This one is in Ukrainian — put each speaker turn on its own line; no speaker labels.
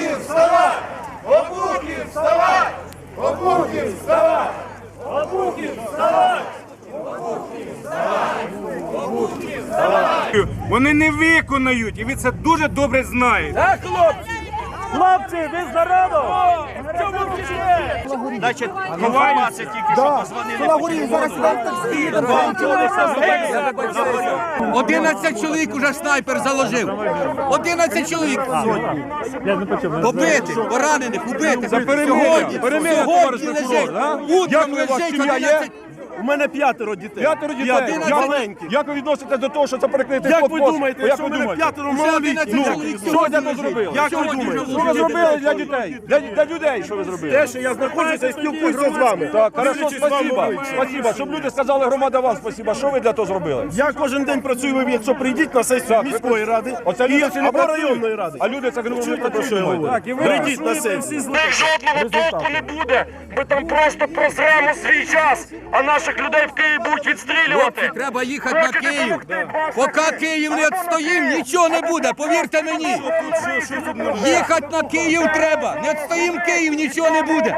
Обухи вставай! Обухи вставай! Обухи вставай! Обухи вставай! Обухи вставай! Вони не виконають, і ви це дуже добре знаєте.
Так, хлопці! Хлопці, ви з!
Значить, інформація тільки що позвонили.
зараз сюди
11 чоловік уже снайпер заложив. 11 чоловік. Побитих, поранених, убитих. Сьогодні, сьогодні лежить. Утром лежить
сім'я є?
11
У мене п'ятеро дітей.
П'ятеро дітей.
П'ятеро
Як,
маленьких.
як ви відноситесь до того, що це перекритий
Як ви
блокпост?
думаєте,
Як
якщо в мене п'ятеро малолітніх? Ну,
що
сьогодні
ви тут зробили?
Як ви думаєте?
Що ви зробили для дітей? Для, для людей, що ви зробили?
Те, що я знаходжуся і спілкуюся з вами.
Так, хорошо,
Дивлячись вам обличчя.
Щоб люди сказали, громада вам спасибо. Що ви для того зробили?
Я кожен день працюю, ви якщо прийдіть на сесію міської ради
Оце люди ці не
або
працюють.
районної ради.
А люди це говорять,
Чуєте,
не
про що я говорю?
Так, і ви
Прийдіть на сесію.
жодного толку не буде. Ми там просто прозремо свій час, а наших людей в Києві будуть відстрілювати.
Треба їхати на Київ. Поки Київ не відстоїм, нічого не буде, повірте мені. Їхати на Київ треба. Не відстоїм Київ, нічого не буде.